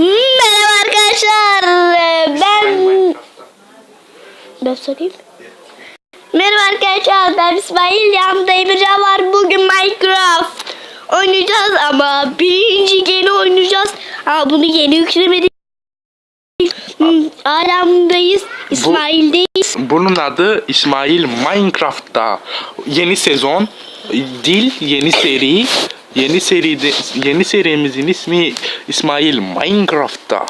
Merhaba arkadaşlar. Ee, Ben ben sorayım. Merhaba arkadaşlar. Ben İsmail. Yanımda Emircan var. Bugün Minecraft oynayacağız ama birinci gene oynayacağız. Ama bunu yeni yüklemedik. Hmm, Aramdayız. İsmail'deyiz. Bunun adı İsmail Minecraft'ta. Yeni sezon, dil, yeni seri. Yeni seride yeni serimizin ismi İsmail Minecraft'ta.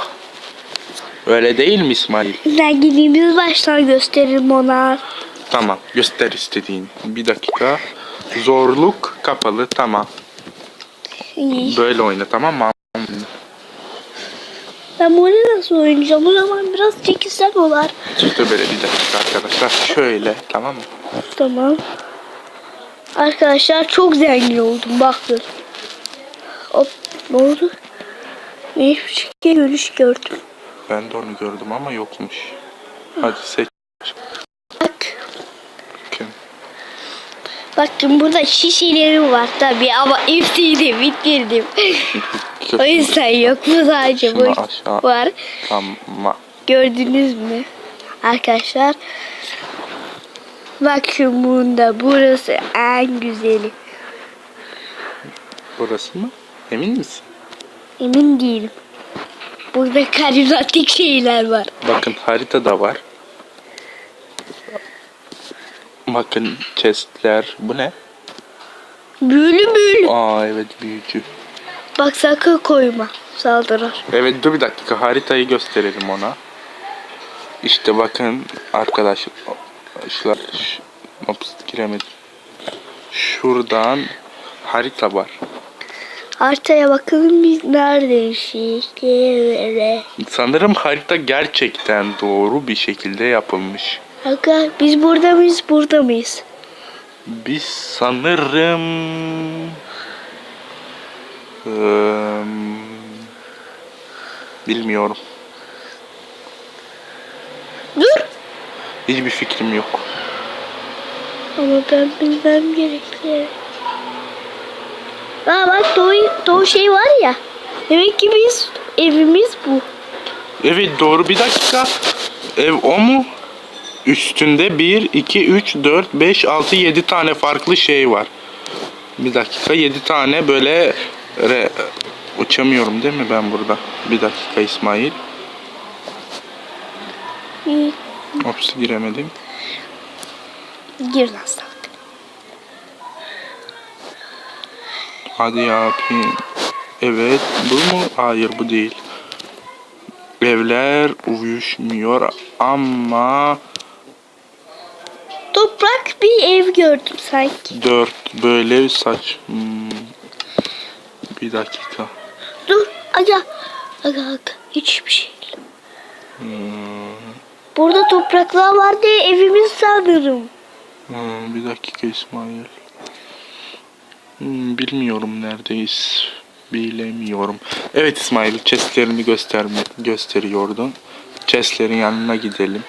Öyle değil mi İsmail? Zenginliğimiz baştan gösteririm ona. Tamam, göster istediğin. Bir dakika. Zorluk kapalı, tamam. İyi. Böyle oyna, tamam mı? Ben bunu nasıl oynayacağım? O zaman biraz çekilsem olar. İşte böyle bir dakika arkadaşlar. Şöyle, tamam mı? Tamam. Arkadaşlar çok zengin oldum bakın. Hop ne oldu? Şey görüş gördüm. Ben de onu gördüm ama yokmuş. Hadi seç. Bak. Kim? Bakın burada şişelerim var tabi ama hepsini de bitirdim. o yüzden yok bu sadece aşağı. var. Tamam. Gördünüz mü? Arkadaşlar. Bakın bunda burası en güzeli. Burası mı? Emin misin? Emin değilim. Burada karizmatik şeyler var. Bakın harita da var. Bakın chestler. Bu ne? Büyülü büyülü. Aa evet büyücü. Bak sakın koyma. Saldırır. Evet dur bir dakika haritayı gösterelim ona. İşte bakın arkadaşlar. Şu, ops, giremedim. Şuradan harita var. Haritaya bakalım biz neredeymişiz. Devre. Sanırım harita gerçekten doğru bir şekilde yapılmış. Aga biz burada mıyız? Burada mıyız? Biz sanırım Eee, bilmiyorum. Dur. Hiçbir fikrim yok. Ama ben bilmem gerekli. Aa bak doğu, doğu şey var ya. Demek ki biz evimiz bu. Evet doğru bir dakika. Ev o mu? Üstünde 1, 2, 3, 4, 5, 6, 7 tane farklı şey var. Bir dakika 7 tane böyle re- uçamıyorum değil mi ben burada? Bir dakika İsmail. İyi, Ops giremedim. Gir lan salak. Hadi yapayım. Evet bu mu? Hayır bu değil. Evler uyuşmuyor ama Toprak bir ev gördüm sanki. dört böyle saç. Hmm. Bir dakika. Dur aga. Aga aga. Hiçbir şey değil. Burada topraklar var diye evimiz sanırım. Hmm, bir dakika İsmail. Hmm, bilmiyorum neredeyiz. Bilemiyorum. Evet İsmail chestlerini gösterme, gösteriyordun. Chestlerin yanına gidelim.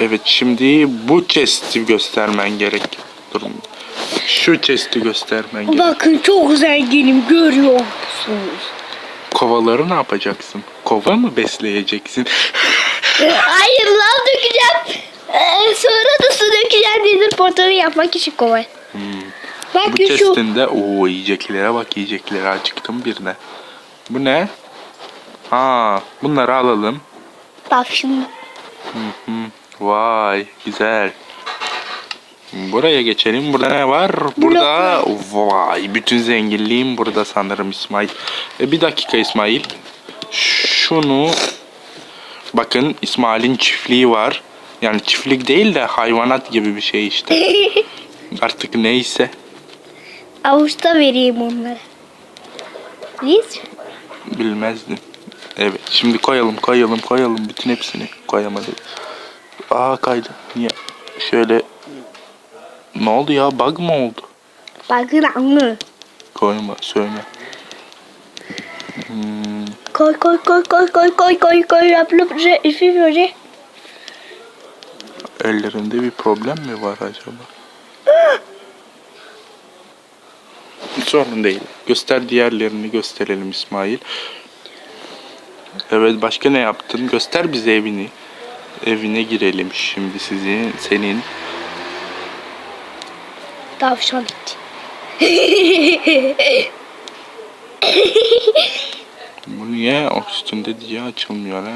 Evet şimdi bu chest'i göstermen gerek. Dur. Şu chest'i göstermen gerek. Bakın çok zenginim görüyor musunuz? Kovaları ne yapacaksın? Kova mı besleyeceksin? Hayır lan dökeceğim. Ee, sonra da su dökeceğim denir portalı yapmak için kolay. Bak Bu şu. chest'in de o yiyeceklere bak yiyeceklere acıktım birine. Bu ne? Ha, bunları alalım. Bak şimdi. Hı, Vay güzel. Buraya geçelim. Burada ne var? Burada vay bütün zenginliğim burada sanırım İsmail. E, bir dakika İsmail. Şunu bakın İsmail'in çiftliği var. Yani çiftlik değil de hayvanat gibi bir şey işte. Artık neyse. Avuçta vereyim onlara. Biz? Bilmezdim. Evet. Şimdi koyalım koyalım koyalım. Bütün hepsini koyamadık. Aa kaydı. Niye? Şöyle. Ne oldu ya? Bug mı oldu? Bakın anlı. Koyma söyle. Hmm, Koy koy koy koy koy koy koy koy yap je ifi böyle. ellerinde bir problem mi var acaba? Sorun değil. Göster diğerlerini gösterelim İsmail. Evet başka ne yaptın? Göster bize evini. Evine girelim şimdi sizin, senin. Tavşan eti. Bu niye o üstünde diye açılmıyor ha?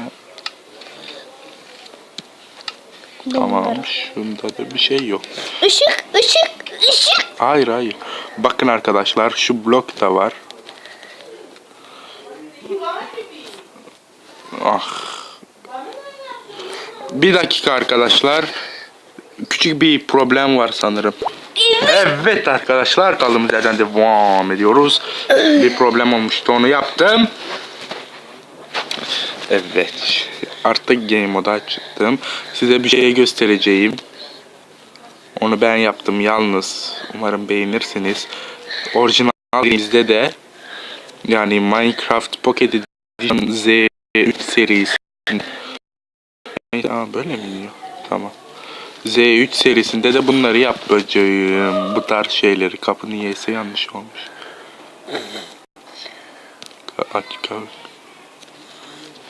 Tamam şunda da bir şey yok. Işık, ışık, ışık. Hayır hayır. Bakın arkadaşlar şu blok da var. Ah. Bir dakika arkadaşlar. Küçük bir problem var sanırım. Evet arkadaşlar kaldığımız yerden devam ediyoruz. Bir problem olmuştu onu yaptım. Evet. Artık game moda çıktım. Size bir şey göstereceğim. Onu ben yaptım yalnız. Umarım beğenirsiniz. Orijinal elimizde de yani Minecraft Pocket Edition Z3 serisi. Aa, böyle mi diyor? Tamam. Z3 serisinde de bunları yapacağım. Bu tarz şeyleri. Kapı niyeyse yanlış olmuş. Aç kal.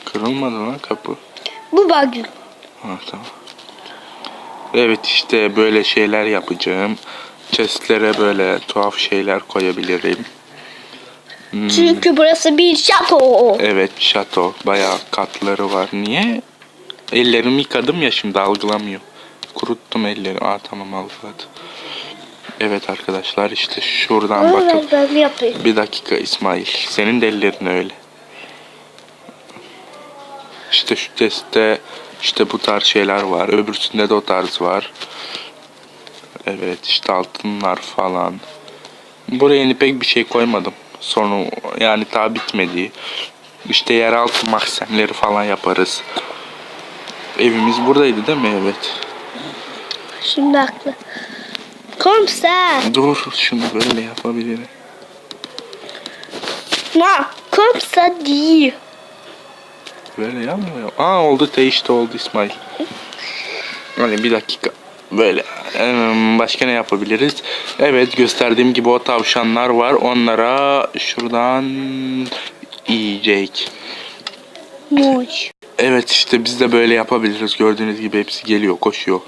Kırılmadı lan kapı. Bu bug. Ha tamam. Evet işte böyle şeyler yapacağım. Chestlere böyle tuhaf şeyler koyabilirim. Hmm, Çünkü burası bir şato. Evet şato bayağı katları var. Niye? Ellerimi yıkadım ya şimdi algılamıyor. Kuruttum ellerimi. Aa tamam algıladı. Evet arkadaşlar işte şuradan Ama bakın. ben yapayım. Bir dakika İsmail. Senin de ellerin öyle. İşte şu testte işte bu tarz şeyler var. Öbürsünde de o tarz var. Evet işte altınlar falan. Buraya yeni pek bir şey koymadım. Sonu yani daha bitmedi. İşte yeraltı mahzenleri falan yaparız. Evimiz buradaydı değil mi? Evet. Şimdi haklı. Komsa. Dur şunu böyle yapabilirim. Na, komsa değil. Böyle yapmıyor. Aa oldu değişti oldu İsmail. Hani bir dakika. Böyle. Başka ne yapabiliriz? Evet gösterdiğim gibi o tavşanlar var. Onlara şuradan yiyecek. Muç. Evet işte biz de böyle yapabiliriz. Gördüğünüz gibi hepsi geliyor koşuyor.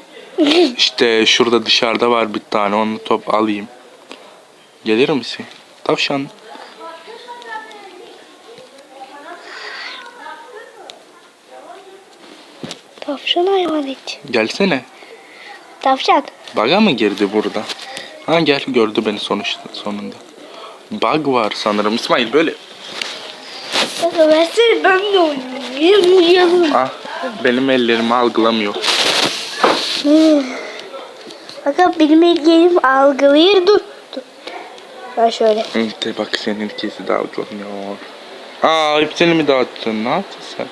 İşte şurada dışarıda var bir tane. Onu top alayım. Gelir misin? Tavşan. Tavşan hayvan eti. Gelsene. Tavşan. Bug'a mı girdi burada? Ha gel gördü beni sonuçta sonunda. Bug var sanırım. İsmail böyle. Baba versene ben de oynayayım. Ah benim ellerimi algılamıyor. Fakat benim ellerim algılıyor. Dur. dur. Ben şöyle. De bak seninkisi de algılamıyor. Aa hepsini mi dağıttın? Ne yaptın sen?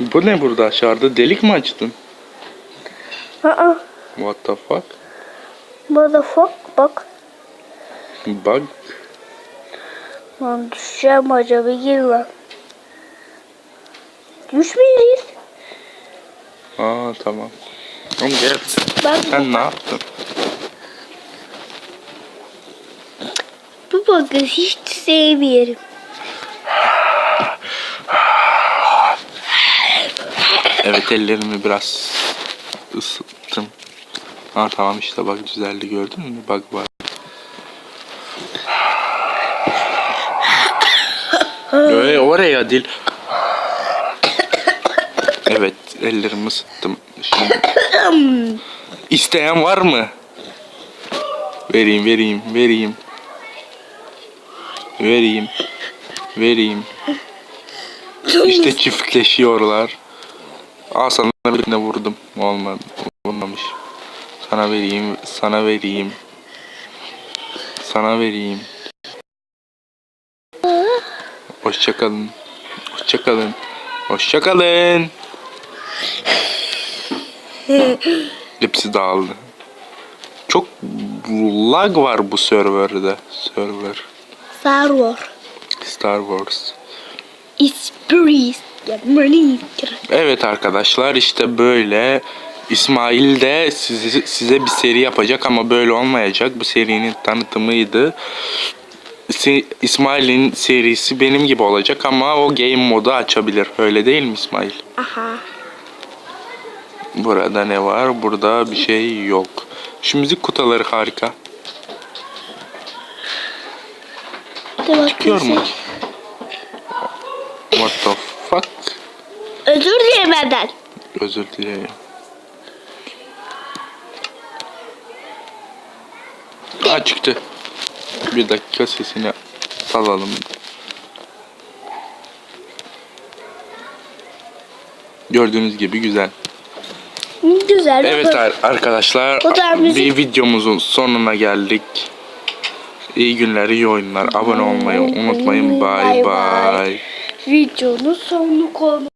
Bu ne burada aşağıda? Delik mi açtın? Aa, What the fuck? motherfuck bak. Bug. Lan düşeceğim acaba gir lan. Düşmeyiz. Aa tamam. Oğlum gel. Ben Sen ne yaptın? bu bakı hiç sevmiyorum. Evet ellerimi biraz ısıttım. Ha tamam işte bak düzeldi gördün mü? Bak var. Öyle oraya dil. Ellerimi ısıttım. Şimdi isteyen var mı? Vereyim vereyim vereyim. Vereyim. Vereyim. İşte çiftleşiyorlar. Aa sana birine vurdum. Olmadı. Vurmamış. Sana vereyim. Sana vereyim. Sana vereyim. Hoşçakalın. Hoşçakalın. Hoşçakalın. Hepsi dağıldı. Çok lag var bu serverde. Server. Star Wars. Star Wars. It's breeze. Evet arkadaşlar işte böyle İsmail de size, size bir seri yapacak ama böyle olmayacak. Bu serinin tanıtımıydı. İsmail'in serisi benim gibi olacak ama o game modu açabilir. Öyle değil mi İsmail? Aha. Burada ne var? Burada bir şey yok. Şu müzik kutuları harika. Hadi Çıkıyor mu? What the fuck? Özür dilerim benden. Özür dilerim. Aa çıktı. Bir dakika sesini salalım. Gördüğünüz gibi güzel. Güzel. Evet ar- arkadaşlar bir videomuzun sonuna geldik. İyi günler, iyi oyunlar. Abone olmayı unutmayın. Bay Bay. Videonun sonunu koyma.